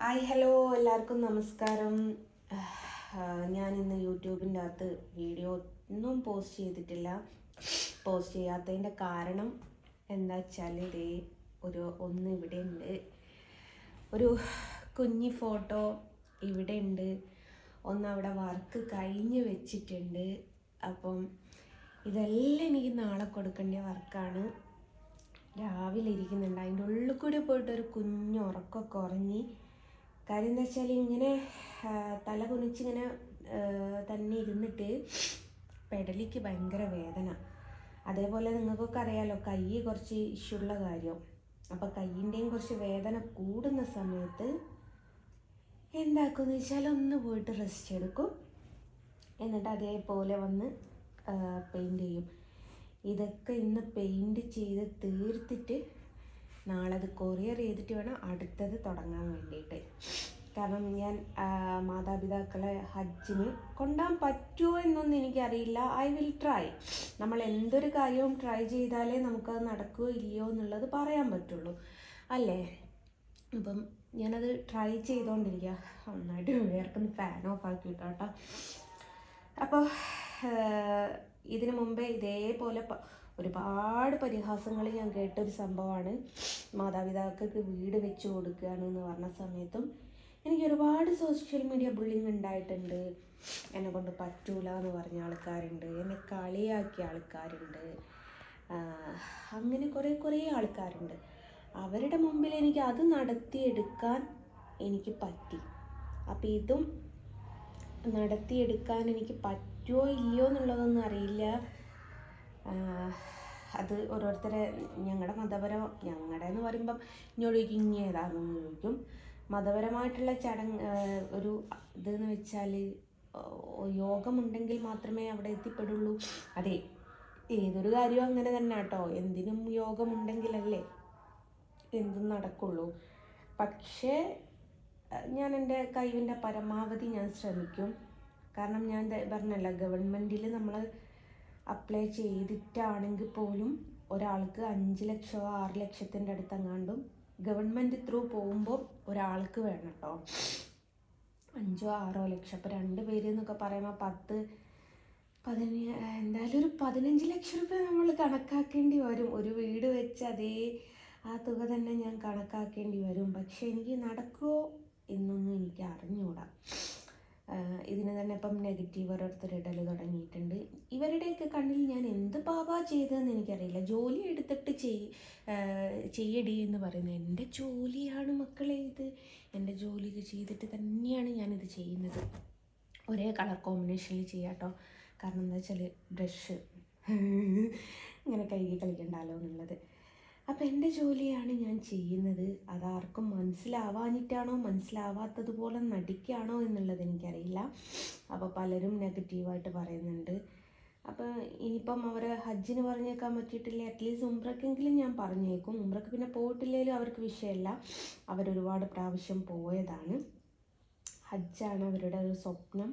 Hi hello എല്ലാവർക്കും നമസ്കാരം. ഞാൻ ഇന്ന് യൂട്യൂബിന്റെ അകത്ത് വീഡിയോ ഒന്നും പോസ്റ്റ് ചെയ്തിട്ടില്ല. പോസ്റ്റ് ചെയ്യാത്തതിന്റെ കാരണം എന്താ വെച്ചാൽ ഇതേ ഒരു ഒന്ന് ഇവിടെ ഉണ്ട് ഒരു കുഞ്ഞി ഫോട്ടോ ഇവിടെ ഉണ്ട് ഒന്ന് അവിടെ വർക്ക് കഴിഞ്ഞ് വെച്ചിട്ടുണ്ട്. അപ്പം ഇതെല്ലാം എനിക്ക് നാളെ കൊടുക്കേണ്ട വർക്കാണ്. രാവിലെ ഇരിക്കുന്നുണ്ട്. അതിന്റെ ഉള്ളിൽ കൂടി പോയിട്ട് ഒരു കുഞ്ഞു ഉറക്കമൊക്കെ ഉറങ്ങി കാര്യം എന്താ വെച്ചാൽ ഇങ്ങനെ തല കുനിച്ചിങ്ങനെ തന്നെ ഇരുന്നിട്ട് പെടലിക്ക് ഭയങ്കര വേദന. അതേപോലെ നിങ്ങൾക്കൊക്കെ അറിയാലോ കൈ കുറച്ച് ഇഷ്യൂ ഉള്ള കാര്യം. അപ്പോൾ കൈയിന്റെയും കുറച്ച് വേദന കൂടുന്ന സമയത്ത് എന്താക്കുമെന്ന് വെച്ചാൽ ഒന്ന് പോയിട്ട് റെസ്റ്റ് എടുക്കും. എന്നിട്ട് അതേപോലെ വന്ന് പെയിന്റ് ചെയ്യും. ഇതൊക്കെ ഇന്ന് പെയിന്റ് ചെയ്ത് തീർത്തിട്ട് നാളെ അത് കൊറിയർ ചെയ്തിട്ട് വേണം അടുത്തത് തുടങ്ങാൻ വേണ്ടിയിട്ട്. കാരണം ഞാൻ മാതാപിതാക്കളെ ഹജ്ജിന് കൊണ്ടാൻ പറ്റുമോ എന്നൊന്നും എനിക്കറിയില്ല. I will try. നമ്മൾ എന്തൊരു കാര്യവും ട്രൈ ചെയ്താലേ നമുക്കത് നടക്കുമോ ഇല്ലയോ എന്നുള്ളത് പറയാൻ പറ്റുള്ളൂ. അല്ലേ? അപ്പം ഞാനത് ട്രൈ ചെയ്തുകൊണ്ടിരിക്കുക നന്നായിട്ട് വേർക്കൊന്ന് ഫാൻ ഓഫ് ആക്കി കേട്ടോ അപ്പോൾ ഇതിനു മുമ്പേ ഇതേപോലെ ഒരുപാട് പരിഹാസങ്ങൾ ഞാൻ കേട്ടൊരു സംഭവമാണ് മാതാപിതാക്കൾക്ക് വീട് വെച്ച് കൊടുക്കുകയാണ് എന്ന് പറഞ്ഞ സമയത്തും എനിക്ക് ഒരുപാട് സോഷ്യൽ മീഡിയ ബുള്ളിങ് ഉണ്ടായിട്ടുണ്ട്. എന്നെ കൊണ്ട് പറ്റൂല എന്ന് പറഞ്ഞ ആൾക്കാരുണ്ട്. എന്നെ കളിയാക്കിയ ആൾക്കാരുണ്ട്. അങ്ങനെ കുറേ കുറേ ആൾക്കാരുണ്ട്. അവരുടെ മുമ്പിൽ എനിക്ക് അത് നടത്തിയെടുക്കാൻ എനിക്ക് പറ്റി. അപ്പോൾ ഇതും നടത്തിയെടുക്കാൻ എനിക്ക് പറ്റുമോ ഇല്ലയോ എന്നുള്ളതൊന്നും അറിയില്ല. അത് ഓരോരുത്തരെ ഞങ്ങളുടെ മതപരം ഞങ്ങളുടെ എന്ന് പറയുമ്പം ഇനി ഏതാണെന്ന് ചോദിക്കും മതപരമായിട്ടുള്ള ചടങ്ങ് ഒരു ഇതെന്ന് വെച്ചാൽ യോഗമുണ്ടെങ്കിൽ മാത്രമേ അവിടെ എത്തിപ്പെടുള്ളൂ. അതെ ഏതൊരു കാര്യവും അങ്ങനെ തന്നെ കേട്ടോ. എന്തിനും യോഗമുണ്ടെങ്കിലല്ലേ എന്തും നടക്കുള്ളൂ. പക്ഷേ ഞാൻ എന്റെ കഴിവിന്റെ പരമാവധി ഞാൻ ശ്രമിക്കും. കാരണം ഞാൻ പറഞ്ഞല്ലോ ഗവൺമെന്റിൽ നമ്മൾ അപ്ലൈ ചെയ്തിട്ടാണെങ്കിൽ പോലും ഒരാൾക്ക് അഞ്ച് ലക്ഷമോ ആറ് ലക്ഷത്തിന്റെ അടുത്തെങ്ങാണ്ടും ഗവൺമെന്റ് ത്രൂ പോകുമ്പോൾ ഒരാൾക്ക് വേണം കേട്ടോ അഞ്ചോ ആറോ ലക്ഷം. അപ്പോൾ രണ്ട് പേര് എന്നൊക്കെ പറയുമ്പോൾ പത്ത് പതിന എന്തായാലും ഒരു പതിനഞ്ച് ലക്ഷം രൂപ നമ്മൾ കണക്കാക്കേണ്ടി വരും. ഒരു വീട് വെച്ച് അതേ ആ തുക തന്നെ ഞാൻ കണക്കാക്കേണ്ടി വരും. പക്ഷെ എനിക്ക് നടക്കുമോ എന്നൊന്നും എനിക്ക് ഇതിന് തന്നെ ഇപ്പം നെഗറ്റീവ് ഓരോരുത്തർ ഇടൽ തുടങ്ങിയിട്ടുണ്ട്. ഇവരുടെയൊക്കെ കണ്ണിൽ ഞാൻ എന്ത് പാപാ ചെയ്തതെന്ന് എനിക്കറിയില്ല. ജോലി എടുത്തിട്ട് ചെയ് ചെയ്യടി എന്ന് പറയുന്നത് എന്റെ ജോലിയാണ് മക്കളെ ഇത്. എന്റെ ജോലി ചെയ്തിട്ട് തന്നെയാണ് ഞാനിത് ചെയ്യുന്നത്. ഒരേ കളർ കോമ്പിനേഷനിൽ ചെയ്യാട്ടോ കാരണം എന്താ വെച്ചാൽ ബ്രഷ് ഇങ്ങനെ കഴുകി കളിക്കണ്ടല്ലോ എന്നുള്ളത്. അപ്പം എന്റെ ജോലിയാണ് ഞാൻ ചെയ്യുന്നത്. അതാർക്കും മനസ്സിലാവാഞ്ഞിട്ടാണോ മനസ്സിലാവാത്തതുപോലെ നടിക്കുകയാണോ എന്നുള്ളത് എനിക്കറിയില്ല. അപ്പോൾ പലരും നെഗറ്റീവായിട്ട് പറയുന്നുണ്ട്. അപ്പോൾ ഇനിയിപ്പം അവരെ ഹജ്ജിന് പറഞ്ഞേക്കാൻ പറ്റിയിട്ടില്ല? അറ്റ്ലീസ്റ്റ് ഉംറക്കെങ്കിലും ഞാൻ പറഞ്ഞേക്കും. ഉംറക്ക് പിന്നെ പോയിട്ടില്ലെങ്കിലും അവർക്ക് വിഷയമല്ല അവരൊരുപാട് പ്രാവശ്യം പോയതാണ്. ഹജ്ജാണ് അവരുടെ ഒരു സ്വപ്നം.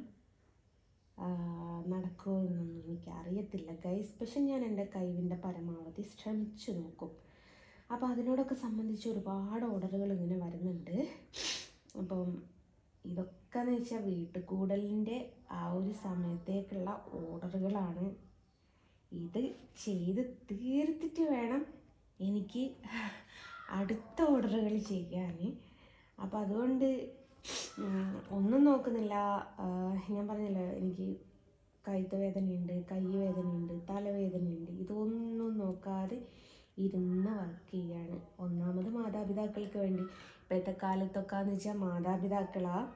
നടക്കുമോ എന്നൊന്നും എനിക്ക് അറിയത്തില്ല ഗൈസ് പക്ഷെ ഞാൻ എന്റെ കഴിവിന്റെ പരമാവധി ശ്രമിച്ചു നോക്കും. അപ്പോൾ അതിനോടൊക്കെ സംബന്ധിച്ച് ഒരുപാട് ഓർഡറുകൾ ഇങ്ങനെ വരുന്നുണ്ട്. അപ്പം ഇതൊക്കെ എന്ന് വെച്ചാൽ വീട്ടുകൂടലിന്റെ ആ ഒരു സമയത്തേക്കുള്ള ഓർഡറുകളാണ്. ഇത് ചെയ്ത് തീർത്തിട്ട് വേണം എനിക്ക് അടുത്ത ഓർഡറുകൾ ചെയ്യാൻ അപ്പോൾ അതുകൊണ്ട് ഒന്നും നോക്കുന്നില്ല. ഞാൻ പറഞ്ഞല്ലോ എനിക്ക് കഴുത്ത് വേദനയുണ്ട് കൈ വേദനയുണ്ട് തലവേദനയുണ്ട്. ഇതൊന്നും നോക്കാതെ ഇരുന്ന് വർക്ക് ചെയ്യാണ്. ഒന്നാമത് മാതാപിതാക്കൾക്ക് വേണ്ടി. ഇപ്പോഴത്തെ കാലത്തൊക്കെ എന്ന് വെച്ചാൽ മാതാപിതാക്കളാ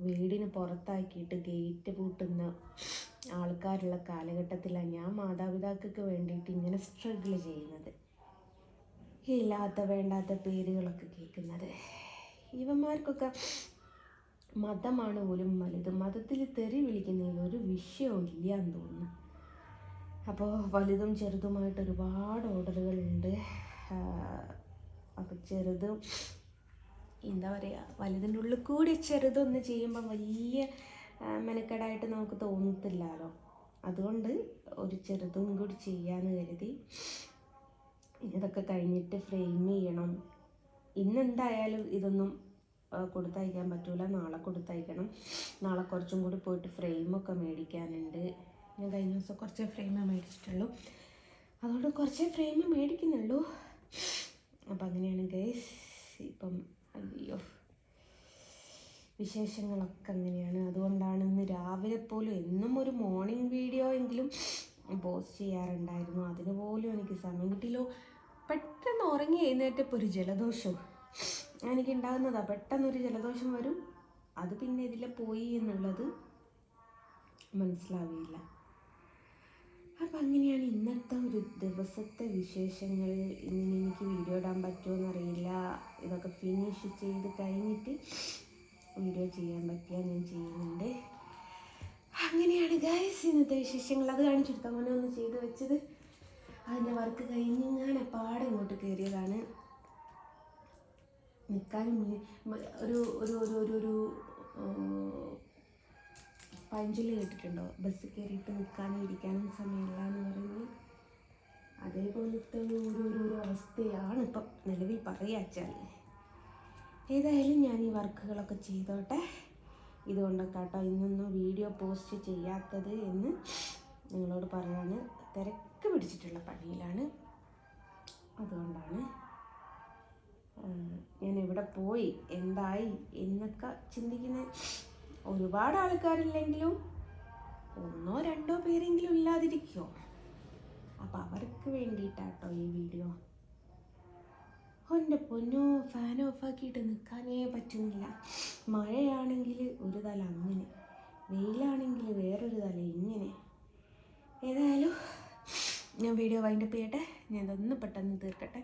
വീടിന് പുറത്താക്കിയിട്ട് ഗേറ്റ് പൂട്ടുന്ന ആൾക്കാരുള്ള കാലഘട്ടത്തിലാണ് ഞാൻ മാതാപിതാക്കൾക്ക് വേണ്ടിയിട്ട് ഇങ്ങനെ സ്ട്രഗിൾ ചെയ്യുന്നത്. ഇല്ലാത്ത വേണ്ടാത്ത പേരുകളൊക്കെ കേൾക്കുന്നത്. ഇവന്മാർക്കൊക്കെ മതമാണ് പോലും വലുത്. മതത്തിൽ തെറി വിളിക്കുന്നതിൽ ഒരു വിഷയവും ഇല്ല എന്ന് തോന്നുന്നു. അപ്പോൾ വലുതും ചെറുതുമായിട്ട് ഒരുപാട് ഓർഡറുകളുണ്ട്. അപ്പോൾ ചെറുതും എന്താ പറയുക വലുതിന്റെ ഉള്ളിൽ കൂടി ചെറുതൊന്ന് ചെയ്യുമ്പോൾ വലിയ മെനക്കേടായിട്ട് നമുക്ക് തോന്നത്തില്ലല്ലോ. അതുകൊണ്ട് ഒരു ചെറുതും കൂടി ചെയ്യാമെന്ന് കരുതി. ഇതൊക്കെ കഴിഞ്ഞിട്ട് ഫ്രെയിം ചെയ്യണം. ഇന്നെന്തായാലും ഇതൊന്നും കൊടുത്തയക്കാൻ പറ്റൂല. നാളെ കൊടുത്തയക്കണം. നാളെ കുറച്ചും കൂടി പോയിട്ട് ഫ്രെയിമൊക്കെ മേടിക്കാനുണ്ട്. ഞാൻ കഴിഞ്ഞ ദിവസം കുറച്ച് ഫ്രെയിമേ മേടിച്ചിട്ടുള്ളൂ. അതുകൊണ്ട് കുറച്ച് ഫ്രെയിം മേടിക്കുന്നുള്ളൂ. അപ്പം അങ്ങനെയാണ് ഗൈസ് ഇപ്പം അയ്യോ. വിശേഷങ്ങളൊക്കെ അങ്ങനെയാണ്. അതുകൊണ്ടാണ് ഇന്ന് രാവിലെ പോലും എന്നും ഒരു മോർണിംഗ് വീഡിയോ എങ്കിലും പോസ്റ്റ് ചെയ്യാറുണ്ടായിരുന്നു. അതിന് പോലും എനിക്ക് സമയം കിട്ടിയില്ലോ. പെട്ടെന്ന് ഉറങ്ങി എഴുന്നേറ്റപ്പോൾ ഒരു ജലദോഷം എനിക്ക് ഉണ്ടാകുന്നതാണ് പെട്ടെന്നൊരു ജലദോഷം വരും. അത് പിന്നെ ഇതിൽ പോയി എന്നുള്ളത് മനസ്സിലാവില്ല. അപ്പം അങ്ങനെയാണ് ഇന്നത്തെ ഒരു ദിവസത്തെ വിശേഷങ്ങൾ. ഇന്ന് എനിക്ക് വീഡിയോ ഇടാൻ പറ്റുമോ എന്നറിയില്ല ഇതൊക്കെ ഫിനിഷ് ചെയ്ത് കഴിഞ്ഞിട്ട് വീഡിയോ ചെയ്യാൻ പറ്റിയാൽ ഞാൻ ചെയ്യുന്നുണ്ട്. അങ്ങനെയാണ് ഗൈസ് ഇന്നത്തെ വിശേഷങ്ങൾ. അത് കാണിച്ചെടുത്ത അങ്ങനെ ഒന്ന് ചെയ്ത് വെച്ചത്. അതിന്റെ വർക്ക് കഴിഞ്ഞ് ഞാൻ അപ്പാടെ ഇങ്ങോട്ട് കയറിയതാണ് നിൽക്കാനും ഒരു ഒരു ഒരു ഒരു പഞ്ചിൽ കേട്ടിട്ടുണ്ടോ? ബസ് കയറിയിട്ട് നിൽക്കാനും ഇരിക്കാനും സമയമില്ല എന്ന് പറയുന്നത്? അതേപോലത്തെ ഒരു ഒരു അവസ്ഥയാണ് ഇപ്പം നിലവിൽ പറയാച്ചാൽ ഏതായാലും ഞാൻ ഈ വർക്കുകളൊക്കെ ചെയ്തോട്ടെ. ഇതുകൊണ്ടൊക്കെ കേട്ടോ ഇന്നൊന്നും വീഡിയോ പോസ്റ്റ് ചെയ്യാത്തത് എന്ന് നിങ്ങളോട് പറയാണ് തിരക്ക് പിടിച്ചിട്ടുള്ള പണിയിലാണ്. അതുകൊണ്ടാണ് ഞാൻ എവിടെ പോയി എന്തായി എന്നൊക്കെ ചിന്തിക്കുന്ന ഒരുപാട് ആൾക്കാരില്ലെങ്കിലും ഒന്നോ രണ്ടോ പേരെങ്കിലും ഇല്ലാതിരിക്കുമോ അപ്പം അവർക്ക് വേണ്ടിയിട്ടാട്ടോ ഈ വീഡിയോ. എന്റെ പൊന്നോ ഫാൻ ഓഫാക്കിയിട്ട് നിൽക്കാനേ പറ്റുന്നില്ല. മഴയാണെങ്കിൽ ഒരു തല അങ്ങനെ വെയിലാണെങ്കിൽ വേറൊരു തല ഇങ്ങനെ. ഏതായാലും ഞാൻ വീഡിയോ വൈൻഡപ്പ് ചെയ്യട്ടെ. ഞാൻ ഇതൊന്ന് പെട്ടെന്ന് തീർക്കട്ടെ.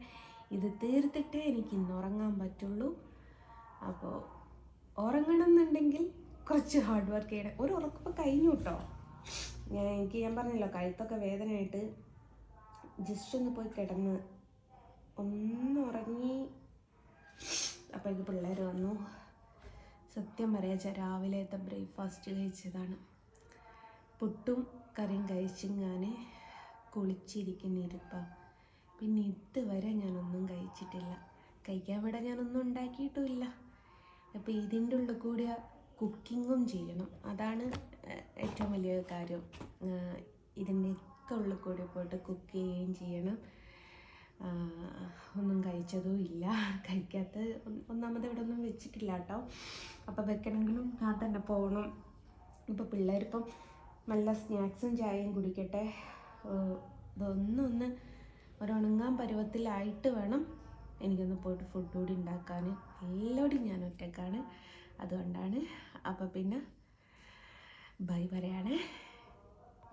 ഇത് തീർത്തിട്ടേ എനിക്ക് ഇന്ന് ഉറങ്ങാൻ പറ്റുള്ളൂ. അപ്പോൾ ഉറങ്ങണം എന്നുണ്ടെങ്കിൽ കുറച്ച് ഹാർഡ് വർക്ക് ചെയ്യണം. ഒരു ഉറക്കം കഴിഞ്ഞു കേട്ടോ ഞാൻ എനിക്ക് ഞാൻ പറഞ്ഞല്ലോ കഴുത്തൊക്കെ വേദനയായിട്ട് ജസ്റ്റ് ഒന്ന് പോയി കിടന്ന് ഒന്ന് ഉറങ്ങി. എനിക്ക് പിള്ളേർ വന്നു. സത്യം പറയാച്ച രാവിലത്തെ ബ്രേക്ക്ഫാസ്റ്റ് കഴിച്ചതാണ്. പുട്ടും കറിയും കഴിച്ച് ഞാൻ കുളിച്ചിരിക്കുന്ന ഇരിപ്പാ. പിന്നെ ഇതുവരെ ഞാനൊന്നും കഴിച്ചിട്ടില്ല. കഴിക്കാൻ ഇവിടെ ഞാനൊന്നും ഉണ്ടാക്കിയിട്ടുമില്ല അപ്പോൾ ഇതിന്റെ ഉള്ളിൽ കൂടി കുക്കിങ്ങും ചെയ്യണം. അതാണ് ഏറ്റവും വലിയ കാര്യം. ഇതിന്റെയൊക്കെ ഉള്ളിൽ കൂടി പോയിട്ട് കുക്ക് ചെയ്യുകയും ചെയ്യണം. ഒന്നും കഴിച്ചതും ഇല്ല. കഴിക്കാത്ത ഒന്നാമത് ഇവിടെ ഒന്നും വെച്ചിട്ടില്ല കേട്ടോ. അപ്പോൾ വെക്കണമെങ്കിലും ഞാൻ തന്നെ പോകണം. ഇപ്പോൾ പിള്ളേരിപ്പം നല്ല സ്നാക്സും ചായയും കുടിക്കട്ടെ. ഇതൊന്നൊന്ന് ഒരുണങ്ങാൻ പരുവത്തിലായിട്ട് വേണം എനിക്കൊന്ന് പോയിട്ട് ഫുഡ് കൂടി ഉണ്ടാക്കാൻ എല്ലാവരും ഞാൻ ഒറ്റക്കാണ്. അതുകൊണ്ടാണ്. അപ്പോൾ പിന്നെ ബൈ പറയാണ്.